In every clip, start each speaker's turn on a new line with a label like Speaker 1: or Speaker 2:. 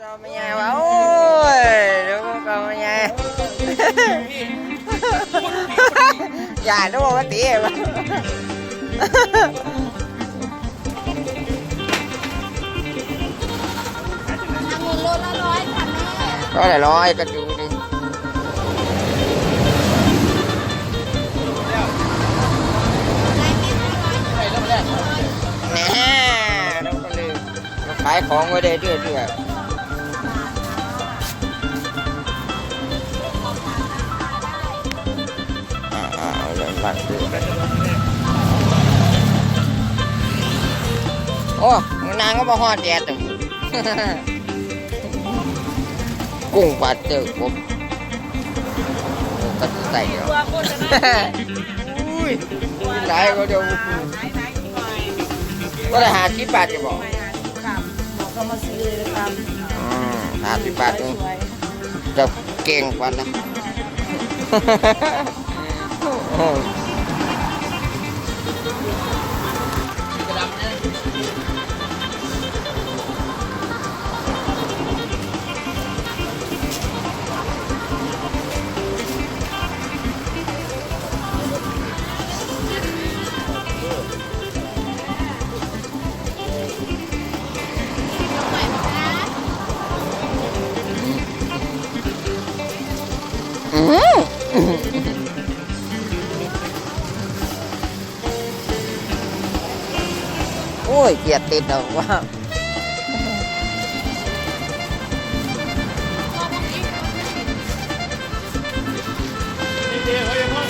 Speaker 1: จะไม่ใหญ่วะโอ้ยเดี๋ยวก็ไม่ใหญ่อย่าดูว่าตีวะ
Speaker 2: องุ่นโลละร้อยค่ะแม่
Speaker 1: ก็ได้ร้อยก็ดูดิแหน่เราก็เลยมาขายของไว้ได้เรื่อยๆ อ้นางก็มาฮอดแดดแต่กุ้งปลาเจอครบก็ใส่เดียวอุ้ยหลายก็เดี๋ยวก็ได้หาสิบบาทจะบอก
Speaker 2: ก็มาซื้อเลยครับ
Speaker 1: อืมหาสิบบาทเองจะเก่งกว่านะ ยเกลียดติดเอาว่า
Speaker 3: เดี๋ยวเขายังห้อง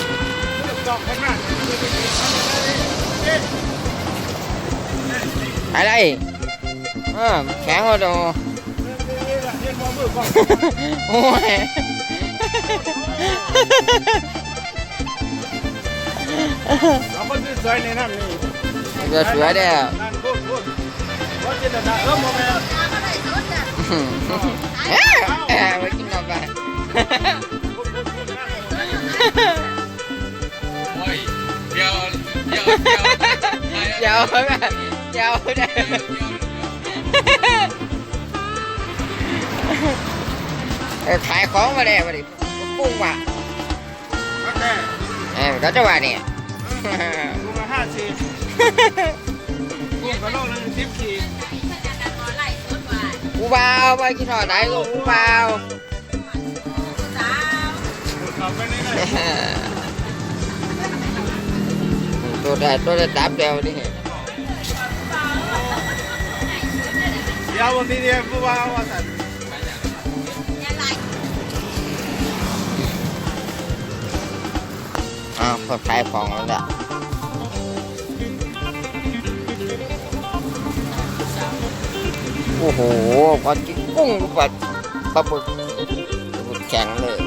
Speaker 3: ดอกข้างหน้า
Speaker 1: อะไรเออแข็งก็ดู
Speaker 3: เรียนมอมือก่อน
Speaker 1: โอ้ย
Speaker 3: เอาคนสวยในน้ำนี่
Speaker 1: มันจะสวยได้ว
Speaker 3: นั่นพูดพูดว่าจะได้เออโมเมนต์
Speaker 1: เอ๊ะเอ๊ะไปกินกาแฟ
Speaker 3: พูดพูดพูดนั่น
Speaker 4: โอ้ยเดี๋ยวเดี๋ยวเดี๋ยว
Speaker 1: เดี๋ยวเดี๋ยวได้เออขายของมาได้มาดิกุ้งว่ะ
Speaker 3: โอเค
Speaker 1: เออก็จะว่าเนี่ย
Speaker 3: กูมาห้าสิบ กูกระโลกนึงสิบขีด
Speaker 1: กูเบาไปกินหอดไหนกูกูเบา
Speaker 3: ขับไปเลย
Speaker 1: ตัวได้ตัวได้ตับเดียวนี่
Speaker 3: เดี๋ยววันนี้เดี๋ยวกูว่าว่าสัตว์
Speaker 1: อ้าวคนขายของแล้วแหล โอ้โหพอกินกุ้งก็ปลาปลาบึกปลาบึกแข็งเลย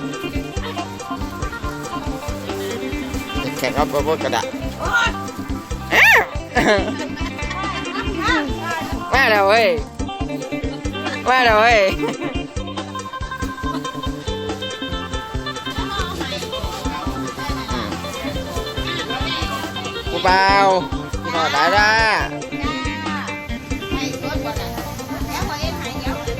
Speaker 1: แข็งเอาปลาบึกกระดาษอ้าวมาแล้วเว้ยมาแล้วเว้ยกูเบากินหอดได้ละตายบา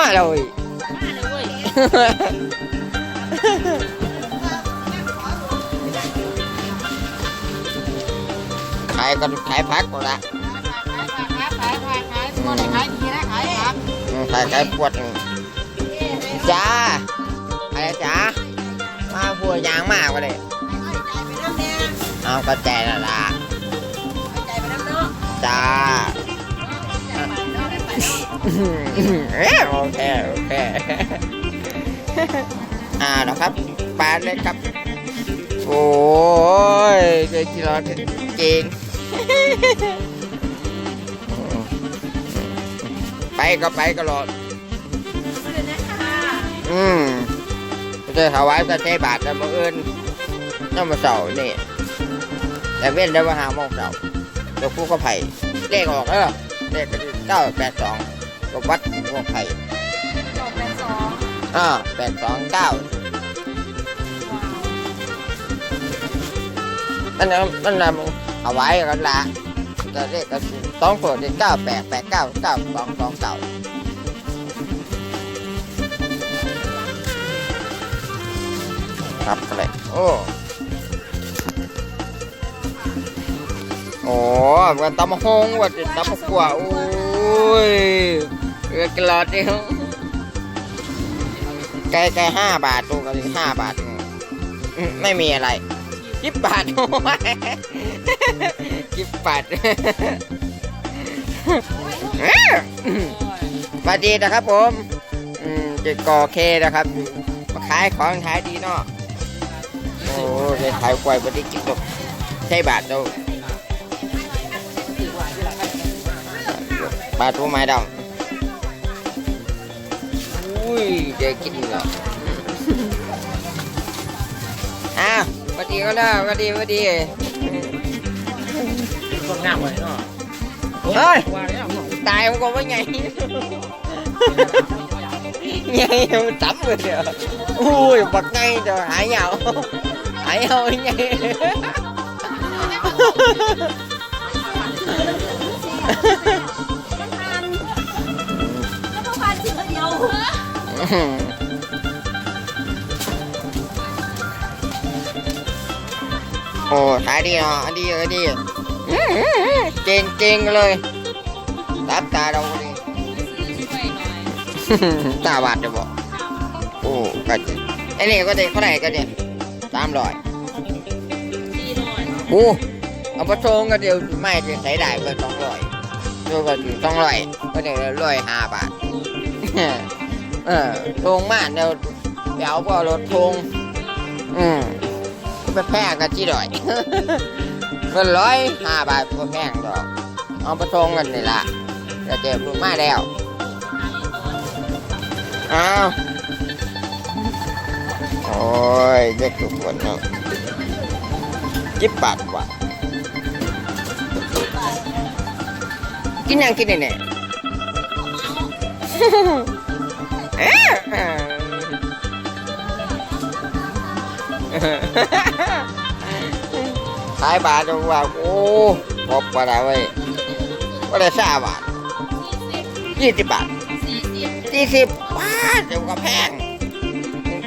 Speaker 1: มากเลยหรอกลูกสาวดิก็จะพูดเลย
Speaker 2: ไปไป
Speaker 1: เอ้ามาเลยขายกันขายพักหมดละ
Speaker 2: ขายขายขายขายบ่ได้ขายดีนะขายครับ
Speaker 1: อืมขายขายปวดอืมจ้าอะไรจ้ามาพัวยางมากกว่าเลยเอากระแจน่ะล่ะจ้าเอ้ย โอเค โอเค อ่านะครับปาดเลยครับ โอ้ยเจ๊จีรอเก่งไปก็ไปก็รอด
Speaker 2: นะคะ
Speaker 1: อืมก็จะถวายก็ใช้บาทแต่บังเอิญน้ำมาเสาร์นี่แต่เว้นได้ว่าหาโมงเสาร์เดี๋ยวครู่ก็ไผ่เลขออกแล้วเลขก็เก้าแปดสอง ก็วัดพวกไผ่
Speaker 2: ดอกเป็นสอง
Speaker 1: อ่าแปดสองเก้านั่นนะนั่นนะเอาไว้กันละแต่เลขก็สองตัวเก้าแปดแปดเก้าเก้าสองสองเก้าครับอะไรโอ้โอ้มันตำหงว่าจะตำกว่าโอ้ย เรือกระลาดเดียวไก่ไก่ห้าบาทตัวกันห้าบาท ไม่มีอะไรสิบบาทโอ้ยสิบบาทสวัสดีนะครับผมอืมจะก่อเคนะครับมาขายของขายดีเนาะ โอ้ได้ขายควายบไดีกินตกใช่บาทเด้อบาทตัวไม้ดำ อุ้ยเดี๋ยวกินแล้วอ้าวสวัสดีก็ได้สวัสดีสวัสดี
Speaker 3: คนหน้าไว้เนาะ
Speaker 1: เฮ้ย
Speaker 3: ว่าแล้ว
Speaker 1: ตายมันก็ว่าไงไงมันจับเลยเดี๋ยว โอ้ขายดีเนาะอันดีเออดีเก่งเก่งเลยรับตาเราดีตาบาดจะบอกโอ้ก็จะไอ้นี่ก็จะเท่าไหร่ก็จะสามร้อยโอ้เอาไปโชงก็เดี๋ยวไม่จะใส่ได้ก็สองร้อยดูก็ถึงสองร้อยก็เดี๋ยวร้อยห้าบาทเออโทงมาเดี๋ยวเดี๋ยวก็รถโทงอืมไปแพงกันจีดอยเงินร้อยห้าบาทก็แพงดอกเอาไปโชงกันนี่ละจะเจ็บรูมาแล้วอ้าวโอ้ยเด็กทุกคนเนาะจิบบาทว่ะกินยังกินเนี่ย ขายบาทดูว่าโอ้พบมาได้เว้ยว่าได้สาบาทยี่สิบบาทสี่สิบบาทเดี๋ยวก็แพง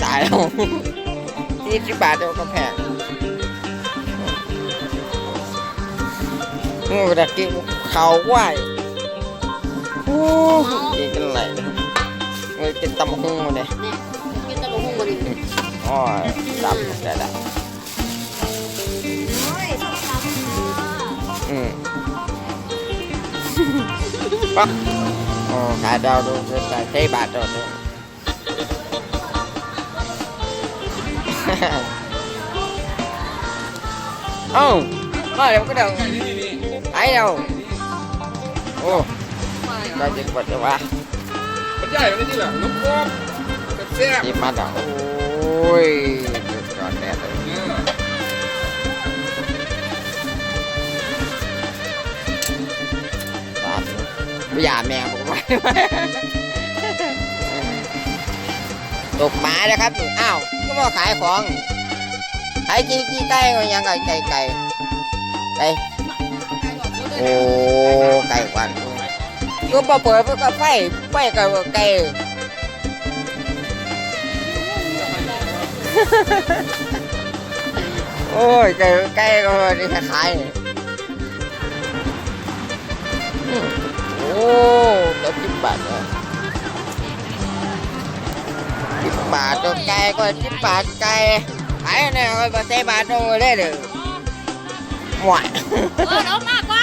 Speaker 1: ตายแล้วสี่สิบบาทเดี๋ยวก็แพงงูตะกี้เขาไหวโอ้ยกินกันไห นเงินกินตำหุ่งมาเลย
Speaker 2: กินตะลุงมัน
Speaker 1: อ๋อดำได้ละอืมปั๊บอ๋อขายดาวดูใส่ใช้บาทตัวนึงเอ้ามาเดี๋ยวก็เดี๋ยวไอ้เดี๋ยวโอ้ได้จิกกว่าจะว่า
Speaker 3: มัน ใหญ่ไม่นี่แหละนกกบแซ่บ
Speaker 1: จิบมาดังโอ้ยสุดยอดแน่เลย
Speaker 3: ๆเออ
Speaker 1: ตามวิยาแมวผมไปตกหมาแล้วครับอ้าวก็มาขายของขายกี่กี่ไก่ก็ยังไก่ไก่ไก่ไก่โอ้ไก่กวัน ก็พอเปิดเพื่อก็ไฟไฟกับไก่โอ้ยไก่ไก่ก็นี่คล้ายๆโอ้ก็สิบบาทเลยสิบบาทตัวไก่ก็สิบบาทไก่ขายเนี่ยก็มาใส่บาทตรงเลยเด้อหวาน
Speaker 2: เออเอามาก่อ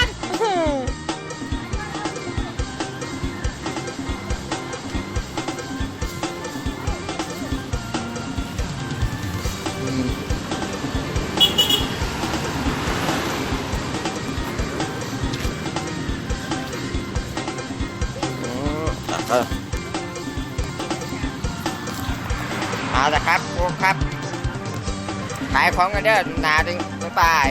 Speaker 2: น
Speaker 1: อื เออเอาละครับโอ้ครับ ขายของกันเด้อหนาดึงบ๊ายบาย